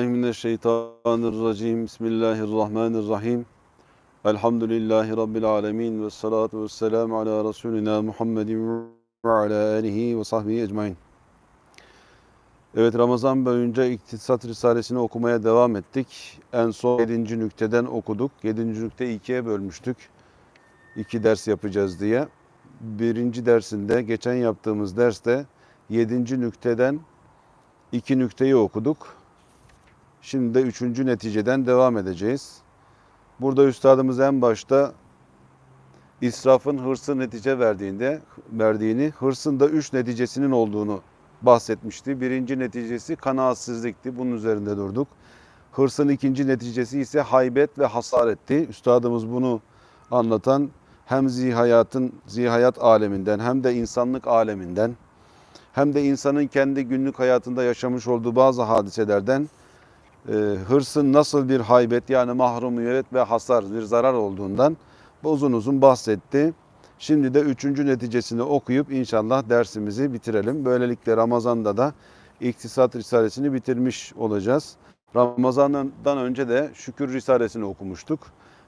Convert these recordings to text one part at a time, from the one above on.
Mineşşeytanirracim. Bismillahirrahmanirrahim. Elhamdülillahi Rabbil alemin. Ve salatu ve selamu ala Resulina Muhammedin ve ala alihi ve sahbihi ecmain. Evet Ramazan boyunca İktisat Risalesini okumaya devam ettik. En son 7. nükteden okuduk. 7. nükte ikiye bölmüştük. İki ders yapacağız diye. Birinci dersinde, geçen yaptığımız derste 7. nükteden iki nükteyi okuduk. Şimdi de üçüncü neticeden devam edeceğiz. Burada üstadımız en başta israfın hırsı netice verdiğinde verdiğini, hırsın da üç neticesinin olduğunu bahsetmişti. Birinci neticesi kanaatsizlikti. Bunun üzerinde durduk. Hırsın ikinci neticesi ise haybet ve hasaretti. Üstadımız bunu anlatan hem zihayatın zihayat aleminden hem de insanlık aleminden hem de insanın kendi günlük hayatında yaşamış olduğu bazı hadiselerden e, hırsın nasıl bir haybet yani mahrumiyet ve hasar bir zarar olduğundan uzun uzun bahsetti. Şimdi de üçüncü neticesini okuyup inşallah dersimizi bitirelim. Böylelikle Ramazan'da da İktisat Risalesini bitirmiş olacağız. Ramazan'dan önce de Şükür Risalesini okumuştuk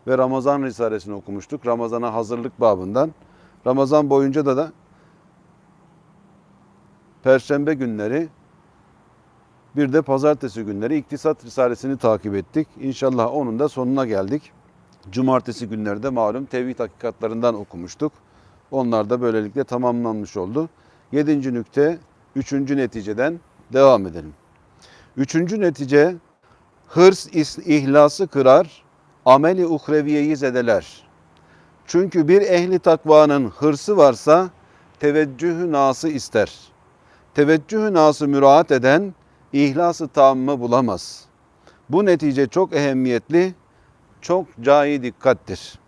ve Ramazan Risalesini okumuştuk. Ramazan'a hazırlık babından. Ramazan boyunca da da Perşembe günleri bir de pazartesi günleri İktisat Risalesini takip ettik. İnşallah onun da sonuna geldik. Cumartesi günleri de malum tevhid hakikatlarından okumuştuk. Onlar da böylelikle tamamlanmış oldu. Yedinci nükte, üçüncü neticeden devam edelim. Üçüncü netice, hırs ihlası kırar, ameli uhreviyeyi zedeler. Çünkü bir ehli takvanın hırsı varsa teveccühü nası ister. Teveccühü nası müraat eden ihlası tamamı bulamaz. Bu netice çok ehemmiyetli, çok cai dikkattir.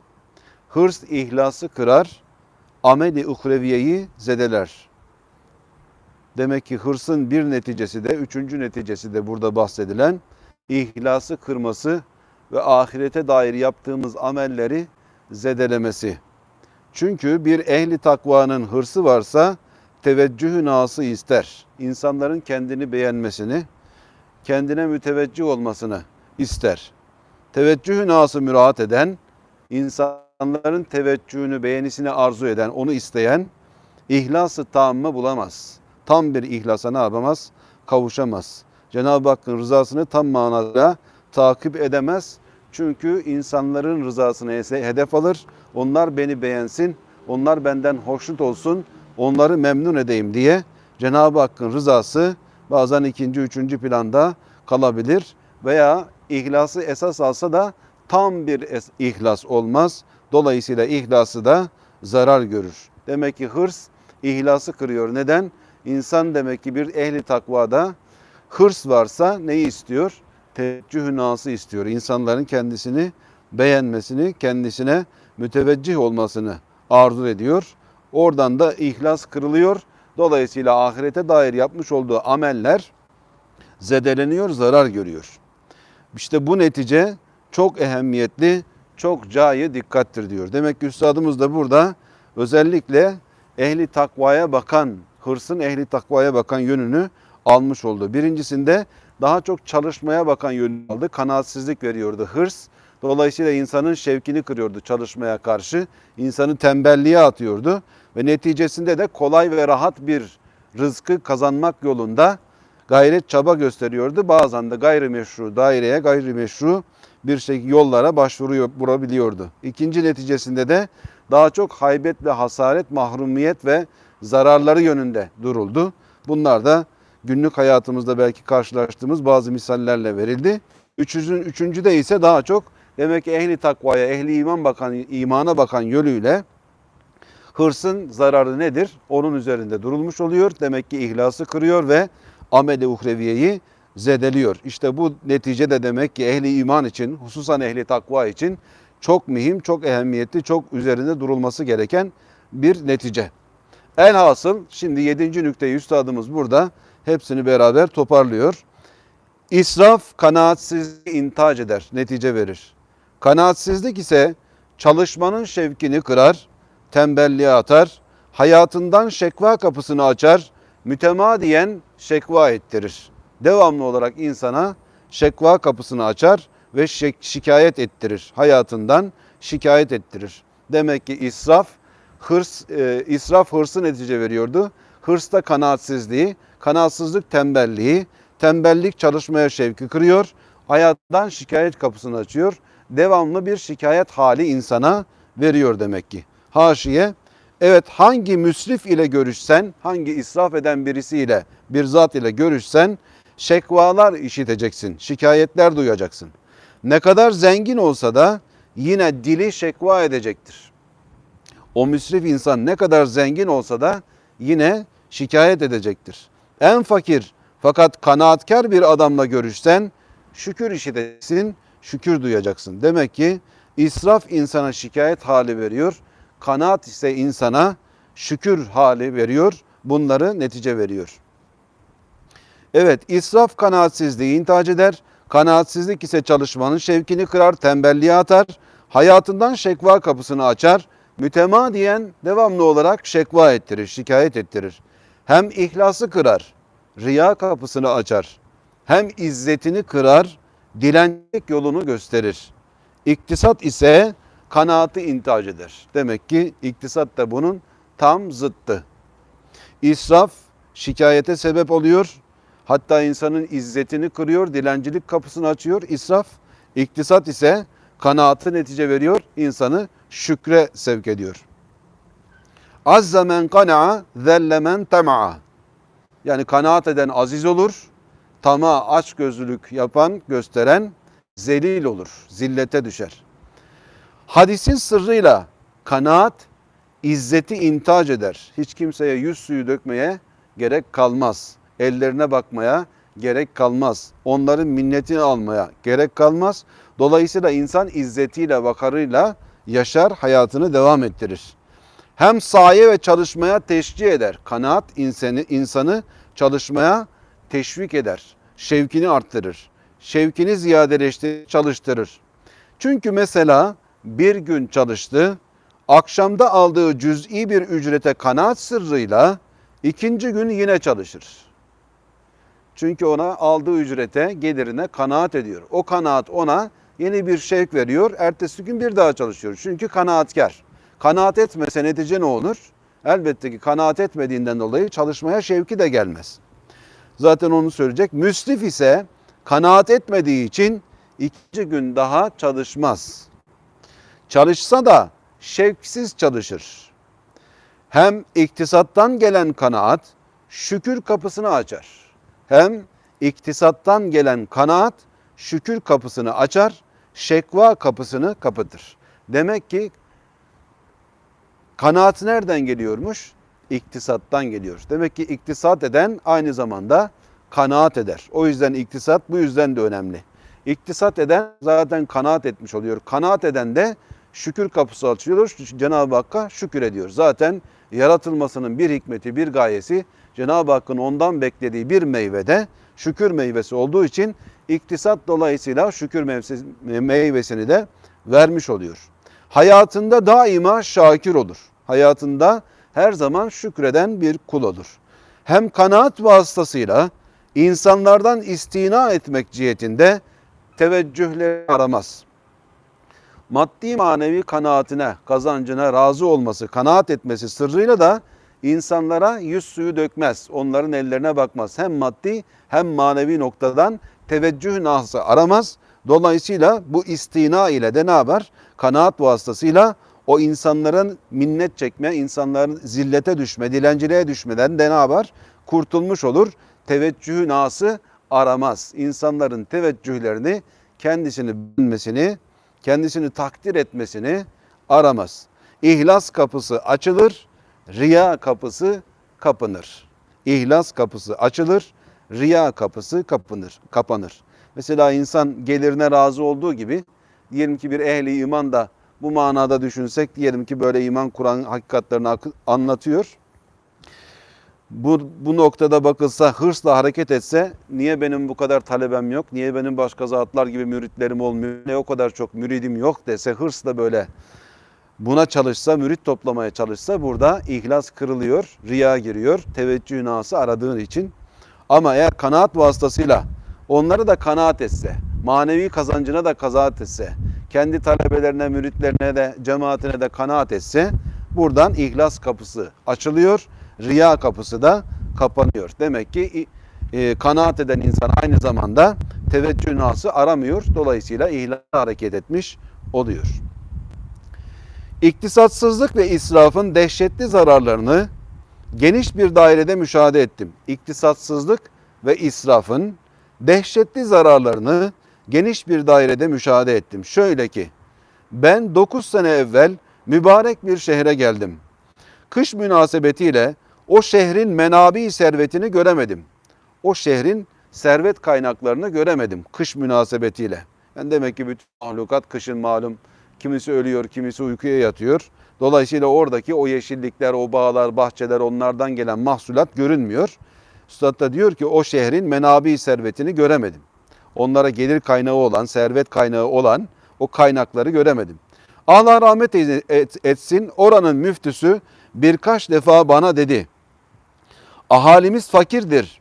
Hırs ihlası kırar, ameli uhreviyeyi zedeler. Demek ki hırsın bir neticesi de, üçüncü neticesi de burada bahsedilen ihlası kırması ve ahirete dair yaptığımız amelleri zedelemesi. Çünkü bir ehli takvanın hırsı varsa teveccühü nası ister. İnsanların kendini beğenmesini, kendine müteveccih olmasını ister. Teveccühü nası müraat eden, insanların teveccühünü, beğenisini arzu eden, onu isteyen, ihlası tamamı bulamaz. Tam bir ihlasa ne yapamaz? Kavuşamaz. Cenab-ı Hakk'ın rızasını tam manada takip edemez. Çünkü insanların rızasını hedef alır. Onlar beni beğensin, onlar benden hoşnut olsun, onları memnun edeyim diye Cenab-ı Hakk'ın rızası bazen ikinci, üçüncü planda kalabilir veya ihlası esas alsa da tam bir ihlas olmaz. Dolayısıyla ihlası da zarar görür. Demek ki hırs ihlası kırıyor. Neden? İnsan demek ki bir ehli takvada hırs varsa neyi istiyor? Teveccühü nası istiyor. İnsanların kendisini beğenmesini, kendisine müteveccih olmasını arzu ediyor. Oradan da ihlas kırılıyor. Dolayısıyla ahirete dair yapmış olduğu ameller zedeleniyor, zarar görüyor. İşte bu netice çok ehemmiyetli, çok cayi dikkattir diyor. Demek ki üstadımız da burada özellikle ehli takvaya bakan, hırsın ehli takvaya bakan yönünü almış oldu. Birincisinde daha çok çalışmaya bakan yönünü aldı. Kanaatsizlik veriyordu hırs. Dolayısıyla insanın şevkini kırıyordu çalışmaya karşı. İnsanı tembelliğe atıyordu ve neticesinde de kolay ve rahat bir rızkı kazanmak yolunda gayret çaba gösteriyordu. Bazen de gayrimeşru daireye gayrimeşru bir şey yollara başvuruyor bulabiliyordu. İkinci neticesinde de daha çok haybet ve hasaret, mahrumiyet ve zararları yönünde duruldu. Bunlar da günlük hayatımızda belki karşılaştığımız bazı misallerle verildi. Üçüncü, üçüncü de ise daha çok demek ki ehli takvaya, ehli iman bakan, imana bakan yönüyle hırsın zararı nedir? Onun üzerinde durulmuş oluyor. Demek ki ihlası kırıyor ve ameli uhreviyeyi zedeliyor. İşte bu netice de demek ki ehli iman için, hususan ehli takva için çok mühim, çok ehemmiyetli, çok üzerinde durulması gereken bir netice. Elhasıl şimdi yedinci nükteyi üstadımız burada hepsini beraber toparlıyor. İsraf kanaatsizliği intihac eder, netice verir. Kanaatsizlik ise çalışmanın şevkini kırar, tembelliğe atar, hayatından şekva kapısını açar, mütemadiyen şekva ettirir. Devamlı olarak insana şekva kapısını açar ve şikayet ettirir. Hayatından şikayet ettirir. Demek ki israf, hırs, e, israf hırsı netice veriyordu. Hırs da kanaatsizliği, kanaatsizlik tembelliği, tembellik çalışmaya şevki kırıyor. Hayattan şikayet kapısını açıyor. Devamlı bir şikayet hali insana veriyor demek ki. Haşiye, evet hangi müsrif ile görüşsen, hangi israf eden birisiyle, bir zat ile görüşsen şekvalar işiteceksin, şikayetler duyacaksın. Ne kadar zengin olsa da yine dili şekva edecektir. O müsrif insan ne kadar zengin olsa da yine şikayet edecektir. En fakir fakat kanaatkar bir adamla görüşsen şükür işiteceksin, şükür duyacaksın. Demek ki israf insana şikayet hali veriyor, kanaat ise insana şükür hali veriyor, bunları netice veriyor. Evet, israf kanaatsizliği intihac eder. Kanaatsizlik ise çalışmanın şevkini kırar, tembelliğe atar. Hayatından şekva kapısını açar. Mütemadiyen devamlı olarak şekva ettirir, şikayet ettirir. Hem ihlası kırar, riya kapısını açar. Hem izzetini kırar, dilencilik yolunu gösterir. İktisat ise kanaatı intihac eder. Demek ki iktisat da bunun tam zıttı. İsraf şikayete sebep oluyor. Hatta insanın izzetini kırıyor, dilencilik kapısını açıyor. İsraf, iktisat ise kanaatı netice veriyor, insanı şükre sevk ediyor. Azze men kana'a, zelle men tema'a. Yani kanaat eden aziz olur, tama aç gözlülük yapan, gösteren zelil olur, zillete düşer. Hadisin sırrıyla kanaat izzeti intac eder. Hiç kimseye yüz suyu dökmeye gerek kalmaz. Ellerine bakmaya gerek kalmaz. Onların minnetini almaya gerek kalmaz. Dolayısıyla insan izzetiyle, vakarıyla yaşar, hayatını devam ettirir. Hem saye ve çalışmaya teşcih eder. Kanaat insanı, insanı çalışmaya teşvik eder. Şevkini arttırır. Şevkini ziyadeleştirir, çalıştırır. Çünkü mesela bir gün çalıştı, akşamda aldığı cüz'i bir ücrete kanaat sırrıyla ikinci gün yine çalışır. Çünkü ona aldığı ücrete, gelirine kanaat ediyor. O kanaat ona yeni bir şevk veriyor. Ertesi gün bir daha çalışıyor. Çünkü kanaatkar. Kanaat etmese netice ne olur? Elbette ki kanaat etmediğinden dolayı çalışmaya şevki de gelmez. Zaten onu söyleyecek. Müsrif ise kanaat etmediği için ikinci gün daha çalışmaz. Çalışsa da şevksiz çalışır. Hem iktisattan gelen kanaat şükür kapısını açar. Hem iktisattan gelen kanaat şükür kapısını açar, şekva kapısını kapatır. Demek ki kanaat nereden geliyormuş? İktisattan geliyor. Demek ki iktisat eden aynı zamanda kanaat eder. O yüzden iktisat bu yüzden de önemli. İktisat eden zaten kanaat etmiş oluyor. Kanaat eden de şükür kapısı açıyor. Cenab-ı Hakk'a şükür ediyor. Zaten yaratılmasının bir hikmeti, bir gayesi Cenab-ı Hakk'ın ondan beklediği bir meyvede şükür meyvesi olduğu için iktisat dolayısıyla şükür meyvesini de vermiş oluyor. Hayatında daima şakir olur. Hayatında her zaman şükreden bir kul olur. Hem kanaat vasıtasıyla insanlardan istina etmek cihetinde teveccühleri aramaz. Maddi manevi kanaatine, kazancına razı olması, kanaat etmesi sırrıyla da insanlara yüz suyu dökmez. Onların ellerine bakmaz. Hem maddi hem manevi noktadan teveccüh nahsı aramaz. Dolayısıyla bu istina ile de ne yapar? Kanaat vasıtasıyla o insanların minnet çekme, insanların zillete düşme, dilenciliğe düşmeden de ne yapar? Kurtulmuş olur. Teveccüh nası aramaz. İnsanların teveccühlerini kendisini bilmesini, kendisini takdir etmesini aramaz. İhlas kapısı açılır, riya kapısı kapanır. İhlas kapısı açılır, riya kapısı kapanır. kapanır. Mesela insan gelirine razı olduğu gibi diyelim ki bir ehli iman da bu manada düşünsek diyelim ki böyle iman Kur'an hakikatlerini anlatıyor. Bu, bu noktada bakılsa hırsla hareket etse niye benim bu kadar talebem yok? Niye benim başka zatlar gibi müritlerim olmuyor? Ne o kadar çok müridim yok dese hırsla böyle buna çalışsa, mürit toplamaya çalışsa burada ihlas kırılıyor, riya giriyor, teveccüh nası aradığın için. Ama eğer kanaat vasıtasıyla onları da kanaat etse, manevi kazancına da kanaat etse, kendi talebelerine, müritlerine de, cemaatine de kanaat etse, buradan ihlas kapısı açılıyor, riya kapısı da kapanıyor. Demek ki e, kanaat eden insan aynı zamanda teveccüh nası aramıyor. Dolayısıyla ihlas hareket etmiş oluyor. İktisatsızlık ve israfın dehşetli zararlarını geniş bir dairede müşahede ettim. İktisatsızlık ve israfın dehşetli zararlarını geniş bir dairede müşahede ettim. Şöyle ki ben 9 sene evvel mübarek bir şehre geldim. Kış münasebetiyle o şehrin menabi servetini göremedim. O şehrin servet kaynaklarını göremedim kış münasebetiyle. Yani demek ki bütün mahlukat kışın malum kimisi ölüyor, kimisi uykuya yatıyor. Dolayısıyla oradaki o yeşillikler, o bağlar, bahçeler onlardan gelen mahsulat görünmüyor. Üstad da diyor ki o şehrin menabi servetini göremedim. Onlara gelir kaynağı olan, servet kaynağı olan o kaynakları göremedim. Allah rahmet etsin oranın müftüsü birkaç defa bana dedi. Ahalimiz fakirdir.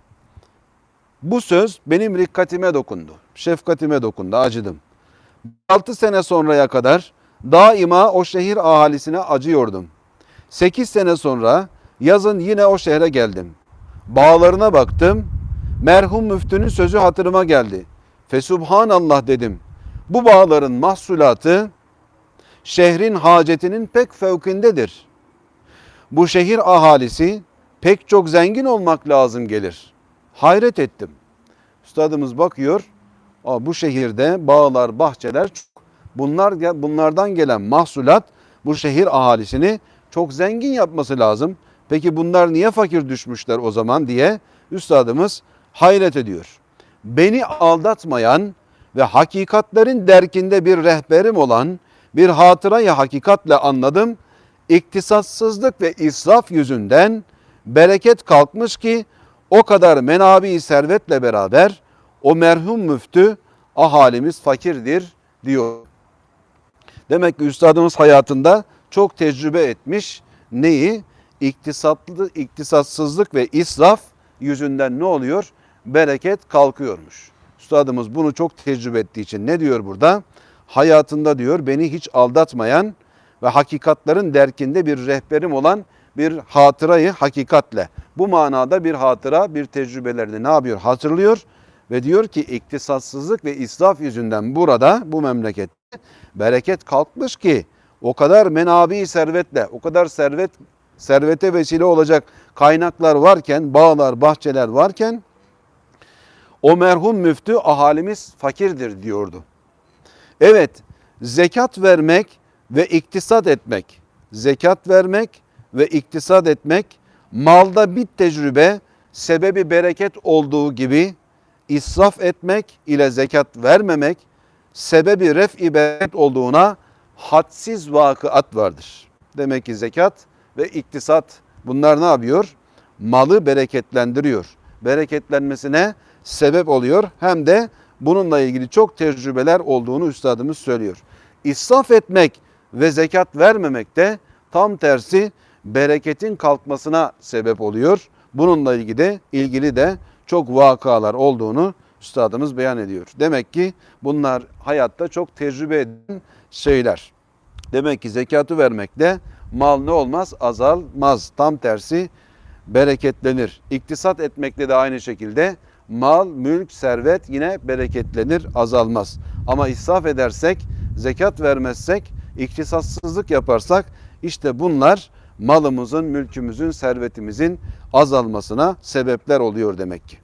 Bu söz benim rikkatime dokundu. Şefkatime dokundu, acıdım. 6 sene sonraya kadar daima o şehir ahalisine acıyordum. 8 sene sonra yazın yine o şehre geldim. Bağlarına baktım. Merhum müftünün sözü hatırıma geldi. Fesubhanallah dedim. Bu bağların mahsulatı şehrin hacetinin pek fevkindedir. Bu şehir ahalisi pek çok zengin olmak lazım gelir. Hayret ettim. Üstadımız bakıyor. Bu şehirde bağlar, bahçeler çok. Bunlar bunlardan gelen mahsulat bu şehir ahalisini çok zengin yapması lazım. Peki bunlar niye fakir düşmüşler o zaman diye üstadımız hayret ediyor. Beni aldatmayan ve hakikatlerin derkinde bir rehberim olan bir hatırayı hakikatle anladım. İktisatsızlık ve israf yüzünden bereket kalkmış ki o kadar menabi servetle beraber o merhum müftü ahalimiz fakirdir diyor. Demek ki üstadımız hayatında çok tecrübe etmiş. Neyi? İktisatlı, iktisatsızlık ve israf yüzünden ne oluyor? Bereket kalkıyormuş. Üstadımız bunu çok tecrübe ettiği için ne diyor burada? Hayatında diyor beni hiç aldatmayan ve hakikatların derkinde bir rehberim olan bir hatırayı hakikatle. Bu manada bir hatıra, bir tecrübelerini ne yapıyor? Hatırlıyor ve diyor ki iktisatsızlık ve israf yüzünden burada bu memlekette bereket kalkmış ki o kadar menabi servetle, o kadar servet servete vesile olacak kaynaklar varken, bağlar, bahçeler varken o merhum müftü ahalimiz fakirdir diyordu. Evet, zekat vermek ve iktisat etmek, zekat vermek ve iktisat etmek malda bir tecrübe sebebi bereket olduğu gibi israf etmek ile zekat vermemek sebebi ref-i bereket olduğuna hadsiz vakıat vardır. Demek ki zekat ve iktisat bunlar ne yapıyor? Malı bereketlendiriyor. Bereketlenmesine sebep oluyor. Hem de bununla ilgili çok tecrübeler olduğunu üstadımız söylüyor. İsraf etmek ve zekat vermemek de tam tersi bereketin kalkmasına sebep oluyor. Bununla ilgili de, ilgili de çok vakalar olduğunu üstadımız beyan ediyor. Demek ki bunlar hayatta çok tecrübe eden şeyler. Demek ki zekatı vermekle mal ne olmaz? Azalmaz. Tam tersi bereketlenir. İktisat etmekle de aynı şekilde mal, mülk, servet yine bereketlenir, azalmaz. Ama israf edersek, zekat vermezsek, iktisatsızlık yaparsak işte bunlar malımızın, mülkümüzün, servetimizin azalmasına sebepler oluyor demek ki.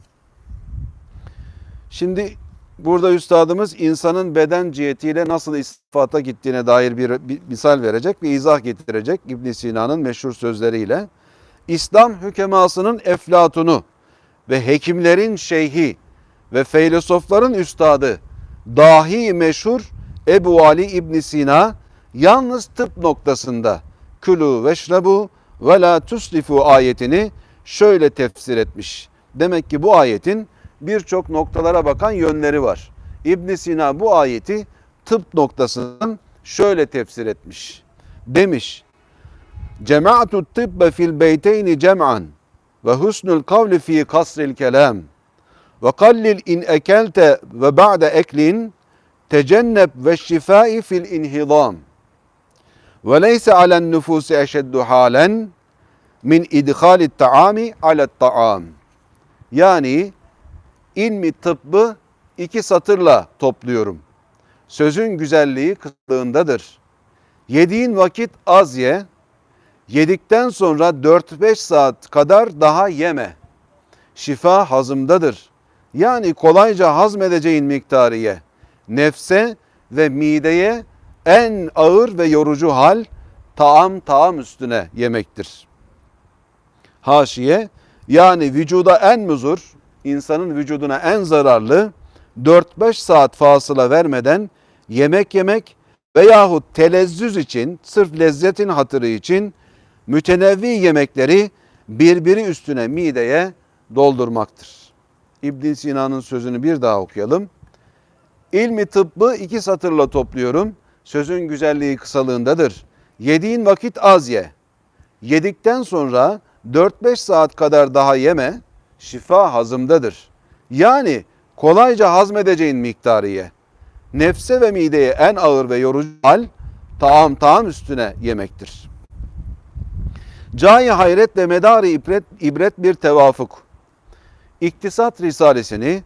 Şimdi burada üstadımız insanın beden cihetiyle nasıl istifata gittiğine dair bir, bir misal verecek ve izah getirecek İbn Sina'nın meşhur sözleriyle. İslam hükemasının eflatunu ve hekimlerin şeyhi ve filozofların üstadı dahi meşhur Ebu Ali İbn Sina yalnız tıp noktasında külü veşrebu ve la tuslifu ayetini şöyle tefsir etmiş. Demek ki bu ayetin birçok noktalara bakan yönleri var. İbn Sina bu ayeti tıp noktasından şöyle tefsir etmiş. Demiş. Cemaatu tibbe fil beyteyni cem'an ve husnul kavli fi kasril kelam Ve kallil in ekelte ve ba'de eklin tecenneb ve şifai fil inhidam. Ve leyse alen nüfusi eşeddu halen min idhali taami ala taam. Yani ilmi tıbbı iki satırla topluyorum. Sözün güzelliği kıtlığındadır. Yediğin vakit az ye, yedikten sonra 4-5 saat kadar daha yeme. Şifa hazımdadır. Yani kolayca hazmedeceğin miktarı ye. Nefse ve mideye en ağır ve yorucu hal taam taam üstüne yemektir. Haşiye yani vücuda en muzur, insanın vücuduna en zararlı 4-5 saat fasıla vermeden yemek yemek veyahut telezzüz için, sırf lezzetin hatırı için mütenevvi yemekleri birbiri üstüne mideye doldurmaktır. İbn Sina'nın sözünü bir daha okuyalım. İlmi tıbbı iki satırla topluyorum. Sözün güzelliği kısalığındadır. Yediğin vakit az ye. Yedikten sonra 4-5 saat kadar daha yeme. Şifa hazımdadır. Yani kolayca hazmedeceğin miktarı ye. Nefse ve mideye en ağır ve yorucu hal taam taam üstüne yemektir. Cahi hayret ve medarı ibret, ibret bir tevafuk. İktisat Risalesini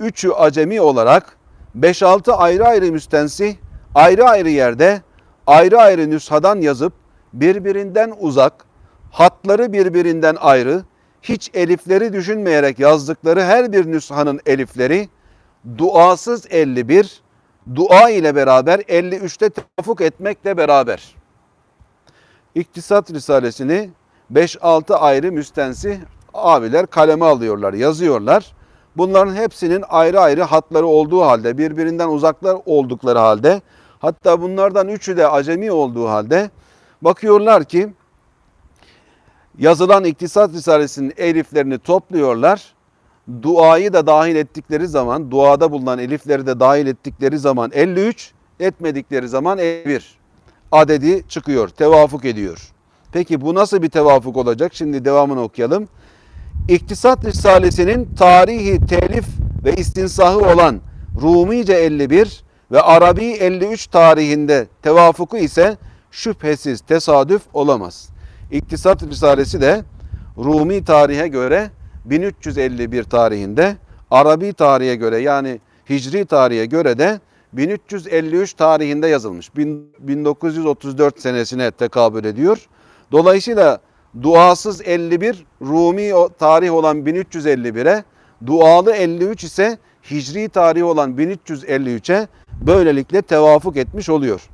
üçü acemi olarak 5-6 ayrı ayrı müstensih, ayrı ayrı yerde, ayrı ayrı nüshadan yazıp birbirinden uzak, hatları birbirinden ayrı, hiç elifleri düşünmeyerek yazdıkları her bir nüshanın elifleri duasız 51, dua ile beraber 53'te tevafuk etmekle beraber. İktisat Risalesini 5-6 ayrı müstensih abiler kaleme alıyorlar, yazıyorlar. Bunların hepsinin ayrı ayrı hatları olduğu halde, birbirinden uzaklar oldukları halde, hatta bunlardan üçü de acemi olduğu halde bakıyorlar ki yazılan İktisat Risalesi'nin eliflerini topluyorlar. Duayı da dahil ettikleri zaman, duada bulunan elifleri de dahil ettikleri zaman 53, etmedikleri zaman 51 adedi çıkıyor, tevafuk ediyor. Peki bu nasıl bir tevafuk olacak? Şimdi devamını okuyalım. İktisat Risalesi'nin tarihi, telif ve istinsahı olan Rumice 51 ve Arabi 53 tarihinde tevafuku ise şüphesiz tesadüf olamaz. İktisat Risalesi de Rumi tarihe göre 1351 tarihinde, Arabi tarihe göre yani Hicri tarihe göre de 1353 tarihinde yazılmış. 1934 senesine tekabül ediyor. Dolayısıyla duasız 51 Rumi tarih olan 1351'e, dualı 53 ise Hicri tarih olan 1353'e böylelikle tevafuk etmiş oluyor.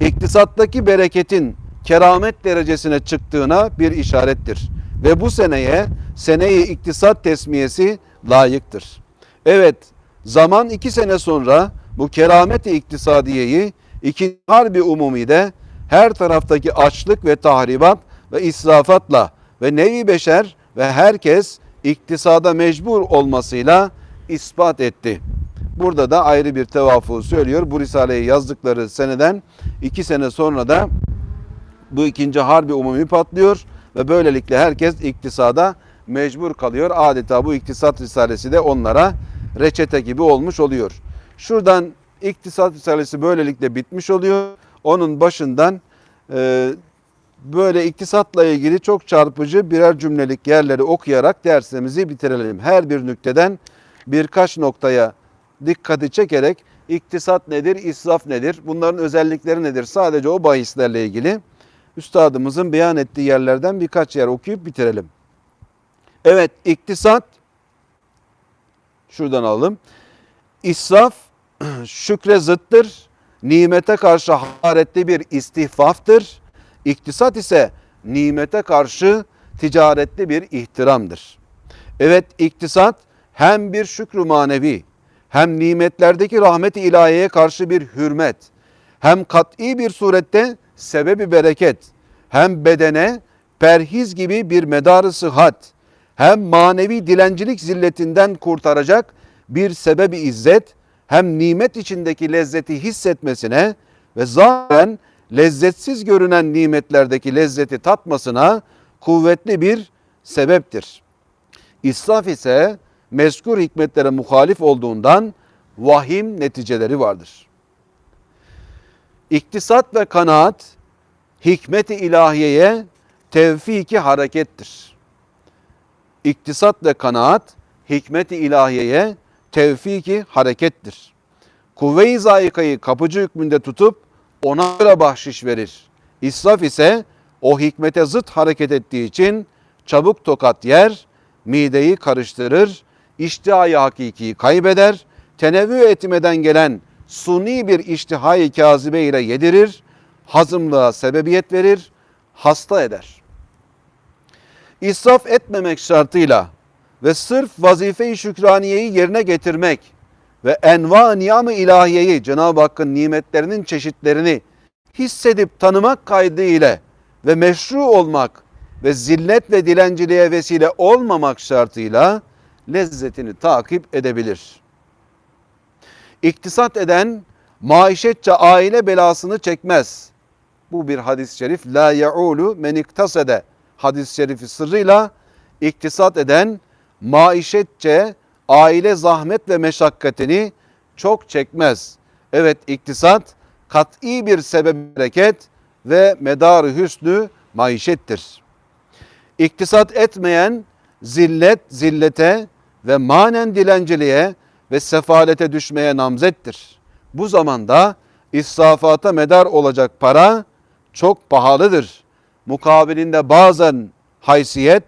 İktisattaki bereketin keramet derecesine çıktığına bir işarettir. Ve bu seneye seneyi iktisat tesmiyesi layıktır. Evet zaman iki sene sonra bu keramet-i iktisadiyeyi iki harbi umumide her taraftaki açlık ve tahribat ve israfatla ve nevi beşer ve herkes iktisada mecbur olmasıyla ispat etti. Burada da ayrı bir tevafu söylüyor. Bu Risale'yi yazdıkları seneden iki sene sonra da bu ikinci harbi umumi patlıyor ve böylelikle herkes iktisada mecbur kalıyor. Adeta bu iktisat risalesi de onlara reçete gibi olmuş oluyor. Şuradan iktisat risalesi böylelikle bitmiş oluyor. Onun başından e, böyle iktisatla ilgili çok çarpıcı birer cümlelik yerleri okuyarak dersimizi bitirelim. Her bir nükteden birkaç noktaya dikkati çekerek iktisat nedir, israf nedir, bunların özellikleri nedir sadece o bahislerle ilgili üstadımızın beyan ettiği yerlerden birkaç yer okuyup bitirelim. Evet iktisat şuradan alalım. İsraf şükre zıttır. Nimete karşı hararetli bir istihfaftır. İktisat ise nimete karşı ticaretli bir ihtiramdır. Evet iktisat hem bir şükrü manevi hem nimetlerdeki rahmet-i ilahiyeye karşı bir hürmet hem kat'i bir surette sebebi bereket hem bedene perhiz gibi bir medarı sıhhat hem manevi dilencilik zilletinden kurtaracak bir sebebi izzet hem nimet içindeki lezzeti hissetmesine ve zaten lezzetsiz görünen nimetlerdeki lezzeti tatmasına kuvvetli bir sebeptir. İsraf ise mezkur hikmetlere muhalif olduğundan vahim neticeleri vardır. İktisat ve kanaat hikmet-i ilahiyeye tevfiki harekettir. İktisat ve kanaat hikmet-i ilahiyeye tevfiki harekettir. Kuvve-i zayikayı kapıcı hükmünde tutup ona göre bahşiş verir. İsraf ise o hikmete zıt hareket ettiği için çabuk tokat yer, mideyi karıştırır, iştihayı hakikiyi kaybeder, tenevvü etmeden gelen suni bir iştihayı kazibe ile yedirir, hazımlığa sebebiyet verir, hasta eder. İsraf etmemek şartıyla ve sırf vazife-i şükraniyeyi yerine getirmek ve enva niyam-ı ilahiyeyi Cenab-ı Hakk'ın nimetlerinin çeşitlerini hissedip tanımak kaydı ile ve meşru olmak ve zillet ve dilenciliğe vesile olmamak şartıyla lezzetini takip edebilir. İktisat eden maişetçe aile belasını çekmez. Bu bir hadis-i şerif. La yaulu men iktasede hadis-i şerifi sırrıyla iktisat eden maişetçe aile zahmet ve meşakkatini çok çekmez. Evet iktisat kat'i bir sebep hareket ve medarı hüsnü maişettir. İktisat etmeyen zillet zillete ve manen dilenciliğe ve sefalete düşmeye namzettir. Bu zamanda israfata medar olacak para çok pahalıdır. Mukabilinde bazen haysiyet,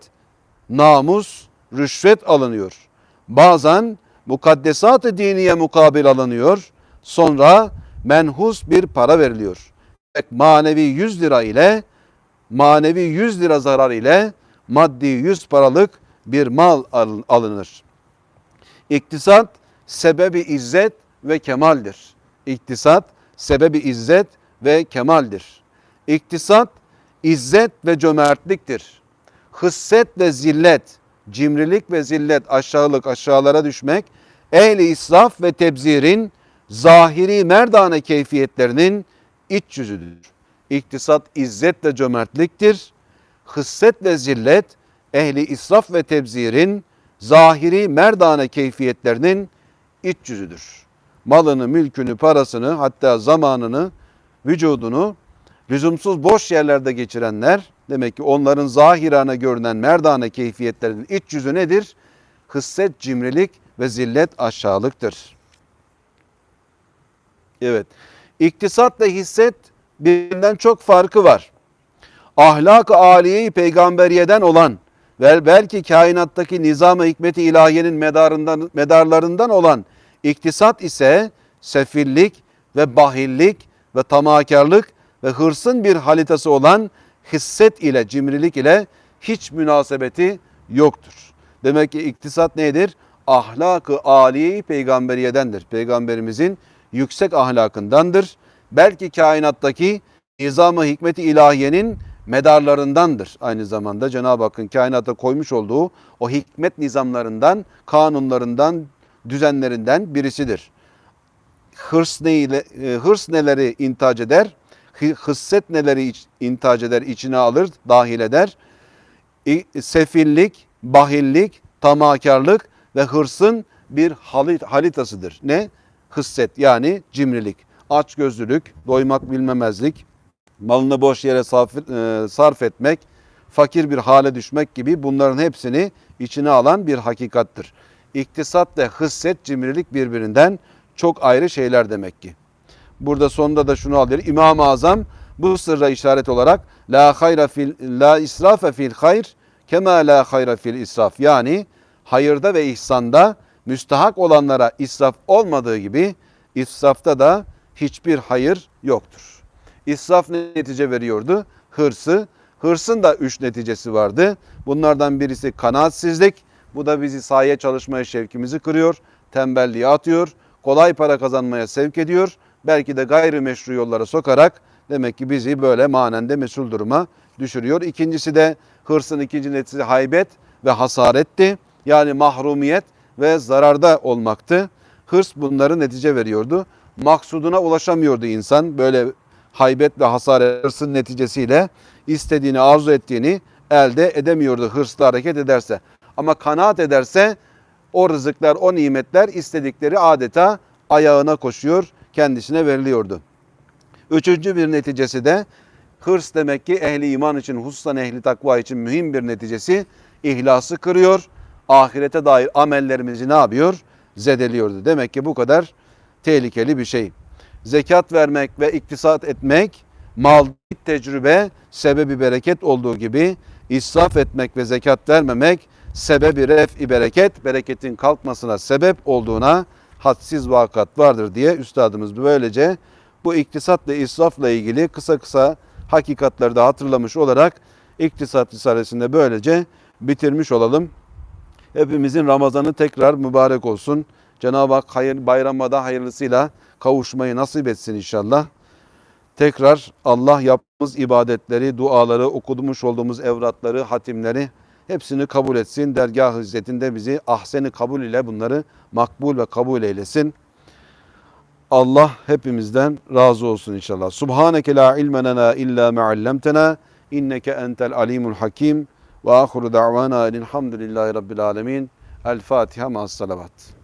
namus, rüşvet alınıyor. Bazen mukaddesat-ı diniye mukabil alınıyor. Sonra menhus bir para veriliyor. Manevi 100 lira ile manevi 100 lira zarar ile maddi 100 paralık bir mal alınır. İktisat sebebi izzet ve kemaldir. İktisat sebebi izzet ve kemaldir. İktisat izzet ve cömertliktir. Hısset ve zillet, cimrilik ve zillet, aşağılık, aşağılara düşmek, ehli israf ve tebzirin zahiri merdane keyfiyetlerinin iç yüzüdür. İktisat izzet ve cömertliktir. Hısset ve zillet, ehli israf ve tebzirin zahiri merdane keyfiyetlerinin iç yüzüdür. Malını, mülkünü, parasını hatta zamanını, vücudunu lüzumsuz boş yerlerde geçirenler demek ki onların zahirana görünen merdane keyfiyetlerinin iç yüzü nedir? Hısset, cimrilik ve zillet aşağılıktır. Evet. İktisatla hisset birbirinden çok farkı var. Ahlak-ı aliyeyi peygamberiyeden olan ve belki kainattaki nizam-ı hikmeti ilahiyenin medarından, medarlarından olan iktisat ise sefillik ve bahillik ve tamakarlık ve hırsın bir halitası olan hisset ile cimrilik ile hiç münasebeti yoktur. Demek ki iktisat nedir? Ahlak-ı aliyeyi peygamberiyedendir. Peygamberimizin yüksek ahlakındandır. Belki kainattaki nizam-ı hikmeti ilahiyenin medarlarındandır. Aynı zamanda Cenab-ı Hakk'ın kainata koymuş olduğu o hikmet nizamlarından, kanunlarından, düzenlerinden birisidir. Hırs, neyle, e, hırs neleri intac eder? Hısset neleri intac eder, içine alır, dahil eder? Sefillik, bahillik, tamakarlık ve hırsın bir halitasıdır. Ne? Hısset yani cimrilik, açgözlülük, doymak bilmemezlik, malını boş yere e, sarf etmek, fakir bir hale düşmek gibi bunların hepsini içine alan bir hakikattır. İktisat ve hısset, cimrilik birbirinden çok ayrı şeyler demek ki. Burada sonunda da şunu alıyor. İmam-ı Azam bu sırra işaret olarak la hayra fil la israfe fil hayr kema la hayra fil israf. Yani hayırda ve ihsanda müstahak olanlara israf olmadığı gibi israfta da hiçbir hayır yoktur. İsraf ne netice veriyordu? Hırsı. Hırsın da üç neticesi vardı. Bunlardan birisi kanaatsizlik. Bu da bizi sahaya çalışmaya şevkimizi kırıyor. Tembelliğe atıyor. Kolay para kazanmaya sevk ediyor. Belki de gayrimeşru yollara sokarak demek ki bizi böyle manende mesul duruma düşürüyor. İkincisi de hırsın ikinci neticesi haybet ve hasaretti. Yani mahrumiyet ve zararda olmaktı. Hırs bunları netice veriyordu. Maksuduna ulaşamıyordu insan. Böyle haybet ve hasar hırsın neticesiyle istediğini, arzu ettiğini elde edemiyordu hırsla hareket ederse. Ama kanaat ederse o rızıklar, o nimetler istedikleri adeta ayağına koşuyor, kendisine veriliyordu. Üçüncü bir neticesi de hırs demek ki ehli iman için, hususan ehli takva için mühim bir neticesi ihlası kırıyor. Ahirete dair amellerimizi ne yapıyor? Zedeliyordu. Demek ki bu kadar tehlikeli bir şey. Zekat vermek ve iktisat etmek mal tecrübe sebebi bereket olduğu gibi israf etmek ve zekat vermemek sebebi ref-i bereket, bereketin kalkmasına sebep olduğuna hadsiz vakat vardır diye üstadımız böylece bu iktisat ve israfla ilgili kısa kısa hakikatleri de hatırlamış olarak iktisat risalesinde böylece bitirmiş olalım. Hepimizin Ramazanı tekrar mübarek olsun. Cenab-ı Hak hayır, bayrama da hayırlısıyla kavuşmayı nasip etsin inşallah. Tekrar Allah yaptığımız ibadetleri, duaları, okumuş olduğumuz evratları, hatimleri hepsini kabul etsin. Dergah hizmetinde bizi ahseni kabul ile bunları makbul ve kabul eylesin. Allah hepimizden razı olsun inşallah. Subhaneke la ilme illa ma allamtena inneke entel alimul hakim ve ahiru da'vana elhamdülillahi rabbil alemin. El Fatiha ma'as salavat.